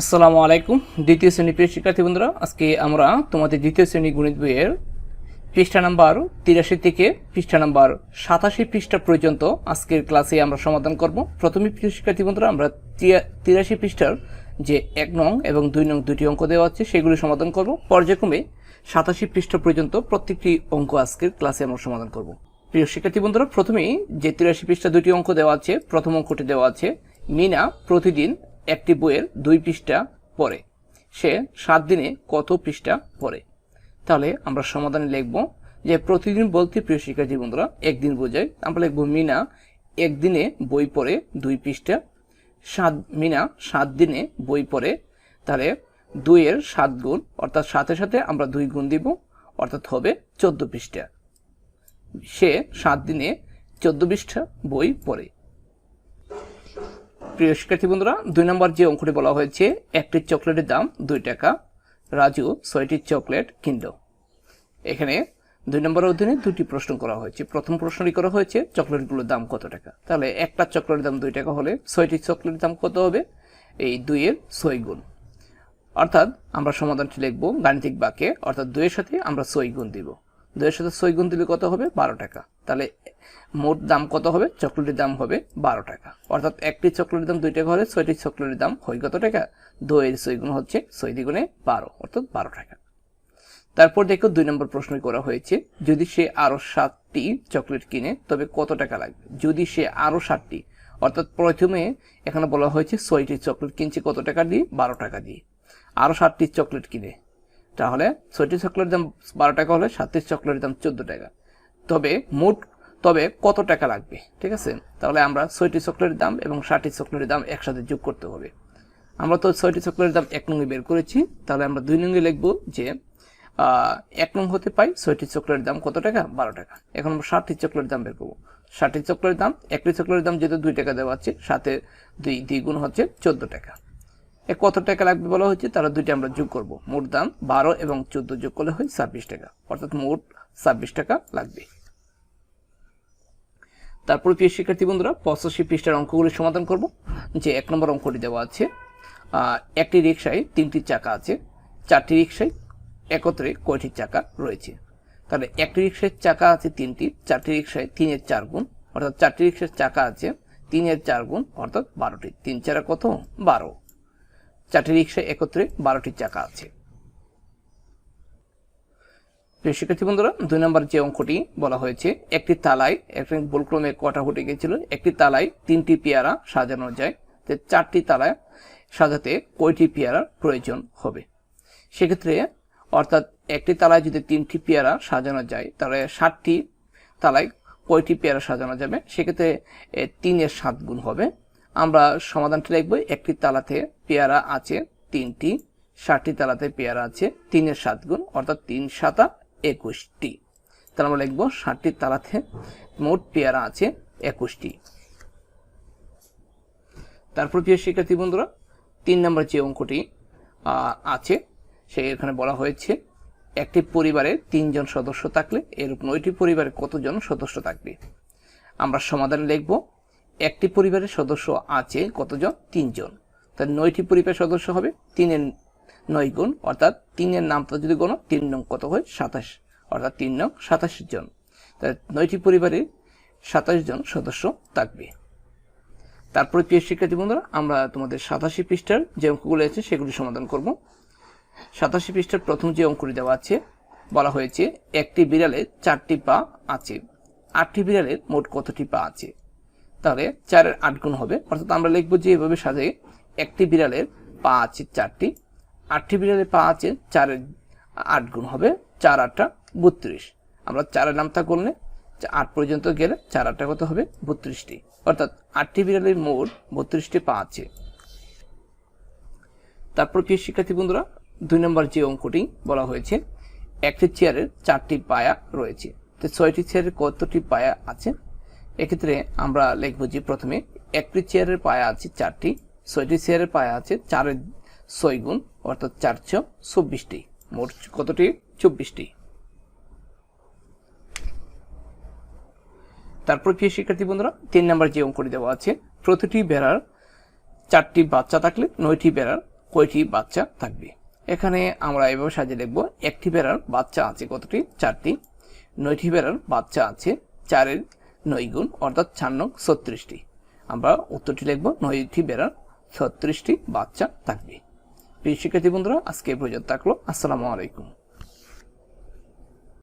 আসসালামু আলাইকুম। দ্বিতীয় শ্রেণি প্রিয় শিক্ষার্থী বন্ধুরা, আজকে আমরা তোমাদের দ্বিতীয় শ্রেণি গণিত বইয়ের পৃষ্ঠা নাম্বার তিরাশি থেকে পৃষ্ঠা নাম্বার সাতাশি পৃষ্ঠা পর্যন্ত আজকের ক্লাসে আমরা সমাধান করব। প্রথমে প্রিয় শিক্ষার্থী বন্ধুরা, আমরা তিরাশি পৃষ্ঠার যে এক নং এবং দুই নং দুটি অঙ্ক দেওয়া আছে, সেগুলি সমাধান করব। পর্যায়ক্রমে সাতাশি পৃষ্ঠা পর্যন্ত প্রত্যেকটি অঙ্ক আজকের ক্লাসে আমরা সমাধান করব। প্রিয় শিক্ষার্থী বন্ধুরা, প্রথমেই যে তিরাশি পৃষ্ঠা দুটি অঙ্ক দেওয়া আছে, প্রথম অঙ্কটি দেওয়া আছে, মিনা প্রতিদিন একটি বইয়ের দুই পৃষ্ঠা পড়ে। সে সাত দিনে কত পৃষ্ঠা পড়ে? তাহলে আমরা সমাধানে লিখব যে প্রতিদিন বলতে প্রিয় শিক্ষার্থী বন্ধুরা, একদিন বোঝায়। আমরা লিখব, মিনা, একদিনে বই পড়ে দুই পৃষ্ঠা। সাত, মিনা, সাত দিনে বই পড়ে। তাহলে দুইয়ের সাত গুণ, অর্থাৎ সাথে সাথে আমরা দুই গুণ দিব, অর্থাৎ হবে চোদ্দ পৃষ্ঠা। সে সাত দিনে চোদ্দ পৃষ্ঠা বই পড়ে। প্রিয় শিক্ষার্থী বন্ধুরা, দুই নম্বর যে অঙ্কটি বলা হয়েছে, একটি চকলেটের দাম দুই টাকা। রাজু, ছয়টি চকলেট কিনল। এখানে দুই নম্বর অধীনে দুটি প্রশ্ন করা হয়েছে। প্রথম প্রশ্নটি করা হয়েছে, চকলেটগুলোর দাম কত টাকা? তাহলে একটা চকলেটের দাম দুই টাকা হলে ছয়টি চকলেটের দাম কত হবে? এই দুইয়ের ছয় গুণ। অর্থাৎ আমরা সমাধানটি লিখব গাণিতিক বাক্যে, অর্থাৎ দুইয়ের সাথে আমরা ছয় গুণ দিব। দুইয়ের সাথে ছয় দিলে কত হবে? বারো টাকা। তাহলে মোট দাম কত হবে? চকলেটের দাম হবে বারো টাকা। অর্থাৎ একটি চকলেটের দাম দুই টাকা হলে ছয়টি চকলেটের দাম হয় কত টাকা? দুইয়ের ছয় হচ্ছে ছয় দ্বিগুণে বারো, অর্থাৎ বারো টাকা। তারপর দেখো দুই নম্বর প্রশ্ন করা হয়েছে, যদি সে আরও সাতটি চকলেট কিনে, তবে কত টাকা লাগবে? যদি সে আরও সাতটি, অর্থাৎ প্রথমে এখানে বলা হয়েছে ছয়টি চকলেট কিনছে কত টাকা দিয়ে? বারো টাকা দিয়ে। আরও সাতটি চকলেট কিনে। তাহলে ছয়টি চকলেটের দাম বারো টাকা হলে সাতটি চকলেটের দাম চোদ্দ টাকা। তবে মোট, তবে কত টাকা লাগবে? ঠিক আছে? তাহলে আমরা ছয়টি চকলেটের দাম এবং ষাটটি চকলেটের দাম একসাথে যোগ করতে হবে। আমরা তো ছয়টি চকলেটের দাম এক নঙ্গে বের করেছি। তাহলে আমরা দুই নঙ্গে লিখব যে এক নং হতে পাই ছয়টি চকলেটের দাম কত টাকা? বারো টাকা। এখন আমরা ষাটটি চকলেটের দাম বের করব। ষাটটি চকলেটের দাম, একটি চকলেটের দাম যেহেতু দুই টাকা দেওয়া আছে, সাথে দুই দ্বিগুণ হচ্ছে চোদ্দ টাকা। এ কত টাকা লাগবে বলা হচ্ছে? তারা দুইটা আমরা যোগ করব। মোট দাম বারো এবং চোদ্দ যোগ করলে হয় ছাব্বিশ টাকা। অর্থাৎ মোট ছাব্বিশ টাকা লাগবে। তারপর প্রিয় শিক্ষার্থী বন্ধুরা, পঁচাশি পৃষ্ঠার অঙ্কগুলি সমাধান করব। যে এক নম্বর অঙ্কটি দেওয়া আছে একটি রিক্সায় তিনটি চাকা আছে, চারটি রিক্সায় একত্রে কয়টি চাকা রয়েছে? তাহলে একটি রিক্সায় চাকা আছে তিনটি, চারটি রিক্সায় তিনের চার গুণ, অর্থাৎ চারটি রিক্সার চাকা আছে তিনের চার গুণ, অর্থাৎ বারোটি। তিন চারা কত? বারো। চারটি রিক্সা একত্রে বারোটি চাকা আছে। প্রিয় শিক্ষার্থী বন্ধুরা, দুই নম্বর যে অঙ্কটি বলা হয়েছে, একটি তালায়, একটি ভুলক্রমে কটা ঘটে গিয়েছিল, একটি তালায় তিনটি পেয়ারা সাজানো যায় যে চারটি তালায় সাজাতে কয়টি পেয়ারার প্রয়োজন হবে? সেক্ষেত্রে অর্থাৎ একটি তালায় যদি তিনটি পেয়ারা সাজানো যায়, তাহলে ষাটটি তালায় কয়টি পেয়ারা সাজানো যাবে? সেক্ষেত্রে তিনের সাত গুণ হবে। আমরা সমাধানটি লিখব একটি তালাতে পেয়ারা আছে, তিনটি। ষাটটি তালাতে পেয়ারা আছে, তিনের সাত গুণ, অর্থাৎ তিন সাতা একুশটি। তাহলে আমরা লিখব ষাটটি তালাতে মোট পেয়ারা আছে একুশটি। তারপর প্রিয় শিক্ষার্থী বন্ধুরা, তিন নম্বর যে অঙ্কটি আছে, সে এখানে বলা হয়েছে, একটি পরিবারে তিনজন সদস্য থাকলে এরূপ নয়টি পরিবারে কতজন সদস্য থাকবে? আমরা সমাধান লিখব একটি পরিবারের সদস্য আছে কতজন? তিনজন। তার নয়টি পরিবারের সদস্য হবে, তিনের নয় গুণ, অর্থাৎ তিনের নামটা যদি কোনো তিন নং কত হয়? সাতাশ। অর্থাৎ তিন নং সাতাশ জন। তাই নয়টি পরিবারে সাতাশ জন সদস্য থাকবে। তারপরে প্রিয় শিক্ষার্থী বন্ধুরা, আমরা তোমাদের সাতাশি পৃষ্ঠার যে অঙ্কগুলো আছে সেগুলি সমাধান করব। সাতাশি পৃষ্ঠার প্রথম যে অঙ্কটি দেওয়া আছে, বলা হয়েছে, একটি বিড়ালের চারটি পা আছে। আটটি বিড়ালের মোট কতটি পা আছে? তাহলে চারের আট গুণ হবে। অর্থাৎ আমরা লিখব যে এভাবে সাজে একটি বিড়ালের পা আছে চারটি, আটটি বিড়ালের পা আছে চারের আট গুণ হবে, চার আটটা বত্রিশ। আমরা চারের নামতা করলে আট পর্যন্ত গেলে চার আটটা কত হবে? বত্রিশটি। অর্থাৎ আটটি বিড়ালের মোট বত্রিশটি পা আছে তারপর প্রিয় শিক্ষার্থী বন্ধুরা, দুই নম্বর যে অঙ্কটি বলা হয়েছে, একটি চেয়ারের চারটি পায়া রয়েছে। তো ছয়টি চেয়ারের কতটি পায়া আছে? এক্ষেত্রে আমরা লিখব যে প্রথমে একটি চেয়ারের পায়া আছে চারটি, ছয়টি চেয়ারের পায়া আছে চারের ছয় গুণ, অর্থাৎ চারশো চব্বিশটি। মোট কতটি? চব্বিশটি। তারপর প্রিয় শিক্ষার্থী বন্ধুরা, তিন নম্বর যে অঙ্কটি দেওয়া আছে, প্রতিটি বেড়ার চারটি বাচ্চা থাকলে নয়টি বেড়ার কয়টি বাচ্চা থাকবে? এখানে আমরা এভাবে সাজিয়ে লিখব, একটি বেড়ার বাচ্চা আছে কতটি? চারটি। নয়টি বেড়ার বাচ্চা আছে চারের নয় গুণ অর্থাৎ চার নং ছত্রিশটি। আমরা উত্তরটি লিখব, নয়টি বেড়ার ছত্রিশটি বাচ্চা থাকবে। প্রিয় শিক্ষার্থী বন্ধুরা, আজকে এই পর্যন্ত থাকল। আসসালামু আলাইকুম।